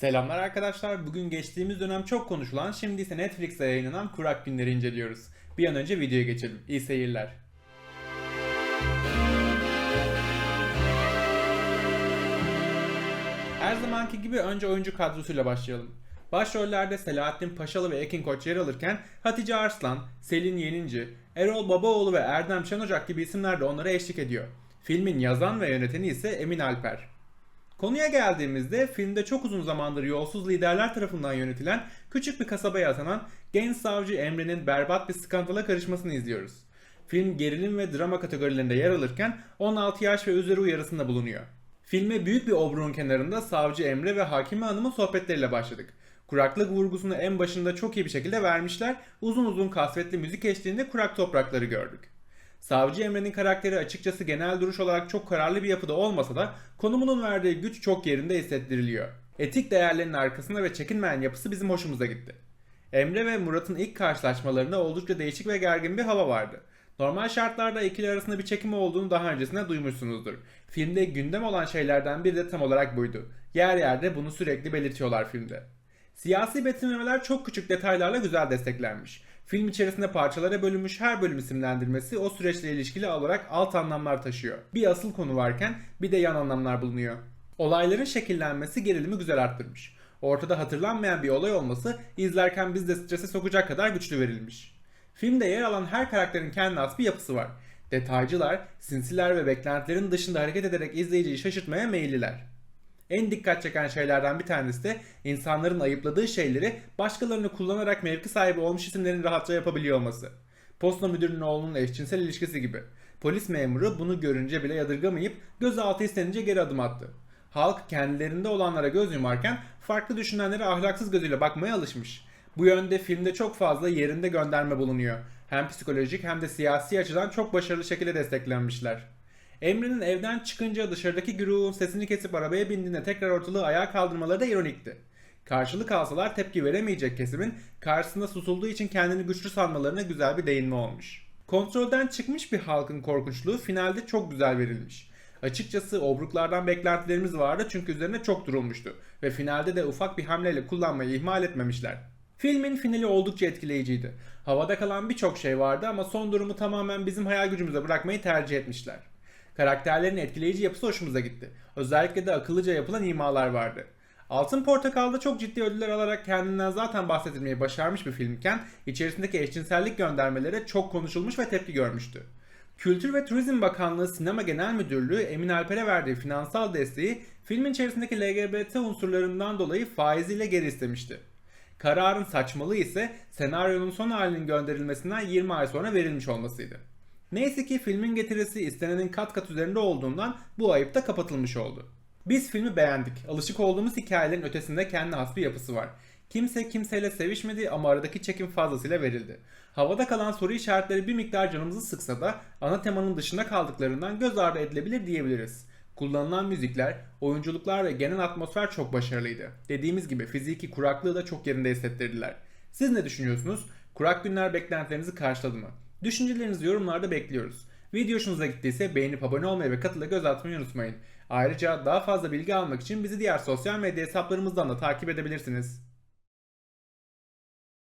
Selamlar arkadaşlar. Bugün geçtiğimiz dönem çok konuşulan, şimdi ise Netflix'te yayınlanan Kurak Günleri inceliyoruz. Bir an önce videoya geçelim. İyi seyirler. Her zamanki gibi önce oyuncu kadrosuyla başlayalım. Başrollerde Selahattin Paşalı ve Ekin Koç yer alırken Hatice Arslan, Selin Yeninci, Erol Babaoğlu ve Erdem Şenocak gibi isimler de onlara eşlik ediyor. Filmin yazan ve yöneteni ise Emin Alper. Konuya geldiğimizde filmde çok uzun zamandır yolsuz liderler tarafından yönetilen küçük bir kasabaya atanan genç savcı Emre'nin berbat bir skandala karışmasını izliyoruz. Film gerilim ve drama kategorilerinde yer alırken 16 yaş ve üzeri uyarısında bulunuyor. Filme büyük bir obruğun kenarında savcı Emre ve hakime hanımın sohbetleriyle başladık. Kuraklık vurgusunu en başında çok iyi bir şekilde vermişler, uzun uzun kasvetli müzik eşliğinde kurak toprakları gördük. Savcı Emre'nin karakteri açıkçası genel duruş olarak çok kararlı bir yapıda olmasa da konumunun verdiği güç çok yerinde hissettiriliyor. Etik değerlerin arkasında ve çekinmeyen yapısı bizim hoşumuza gitti. Emre ve Murat'ın ilk karşılaşmalarında oldukça değişik ve gergin bir hava vardı. Normal şartlarda ikili arasında bir çekim olduğunu daha öncesinde duymuşsunuzdur. Filmde gündem olan şeylerden biri de tam olarak buydu. Yer yerde bunu sürekli belirtiyorlar filmde. Siyasi betimlemeler çok küçük detaylarla güzel desteklenmiş. Film içerisinde parçalara bölünmüş her bölüm isimlendirmesi o süreçle ilişkili olarak alt anlamlar taşıyor. Bir asıl konu varken bir de yan anlamlar bulunuyor. Olayların şekillenmesi gerilimi güzel arttırmış. Ortada hatırlanmayan bir olay olması izlerken biz de strese sokacak kadar güçlü verilmiş. Filmde yer alan her karakterin kendine has bir yapısı var. Detaycılar, sinsiler ve beklentilerin dışında hareket ederek izleyiciyi şaşırtmaya meyilliler. En dikkat çeken şeylerden bir tanesi de insanların ayıpladığı şeyleri başkalarını kullanarak mevki sahibi olmuş isimlerin rahatça yapabiliyor olması. Posta müdürünün oğlunun eşcinsel ilişkisi gibi. Polis memuru bunu görünce bile yadırgamayıp gözaltı istenince geri adım attı. Halk kendilerinde olanlara göz yumarken farklı düşünenlere ahlaksız gözüyle bakmaya alışmış. Bu yönde filmde çok fazla yerinde gönderme bulunuyor. Hem psikolojik hem de siyasi açıdan çok başarılı şekilde desteklenmişler. Emre'nin evden çıkınca dışarıdaki güruhun sesini kesip arabaya bindiğinde tekrar ortalığı ayağa kaldırmaları da ironikti. Karşılık alsalar tepki veremeyecek kesimin karşısında susulduğu için kendini güçlü sanmalarına güzel bir değinme olmuş. Kontrolden çıkmış bir halkın korkunçluğu finalde çok güzel verilmiş. Açıkçası obruklardan beklentilerimiz vardı çünkü üzerine çok durulmuştu ve finalde de ufak bir hamleyle kullanmayı ihmal etmemişler. Filmin finali oldukça etkileyiciydi. Havada kalan birçok şey vardı ama son durumu tamamen bizim hayal gücümüze bırakmayı tercih etmişler. Karakterlerin etkileyici yapısı hoşumuza gitti. Özellikle de akıllıca yapılan imalar vardı. Altın Portakal'da çok ciddi ödüller alarak kendinden zaten bahsedilmeyi başarmış bir filmken içerisindeki eşcinsellik göndermeleri çok konuşulmuş ve tepki görmüştü. Kültür ve Turizm Bakanlığı Sinema Genel Müdürlüğü Emin Alper'e verdiği finansal desteği filmin içerisindeki LGBT unsurlarından dolayı faiziyle geri istemişti. Kararın saçmalığı ise senaryonun son halinin gönderilmesinden 20 ay sonra verilmiş olmasıydı. Neyse ki filmin getirisi istenenin kat kat üzerinde olduğundan bu ayıp da kapatılmış oldu. Biz filmi beğendik. Alışık olduğumuz hikayelerin ötesinde kendi has bir yapısı var. Kimse kimseyle sevişmedi ama aradaki çekim fazlasıyla verildi. Havada kalan soru işaretleri bir miktar canımızı sıksa da ana temanın dışında kaldıklarından göz ardı edilebilir diyebiliriz. Kullanılan müzikler, oyunculuklar ve genel atmosfer çok başarılıydı. Dediğimiz gibi fiziki kuraklığı da çok yerinde hissettirdiler. Siz ne düşünüyorsunuz? Kurak günler beklentilerinizi karşıladı mı? Düşüncelerinizi yorumlarda bekliyoruz. Video hoşunuza gittiyse beğenip abone olmayı ve katıla göz atmayı unutmayın. Ayrıca daha fazla bilgi almak için bizi diğer sosyal medya hesaplarımızdan da takip edebilirsiniz.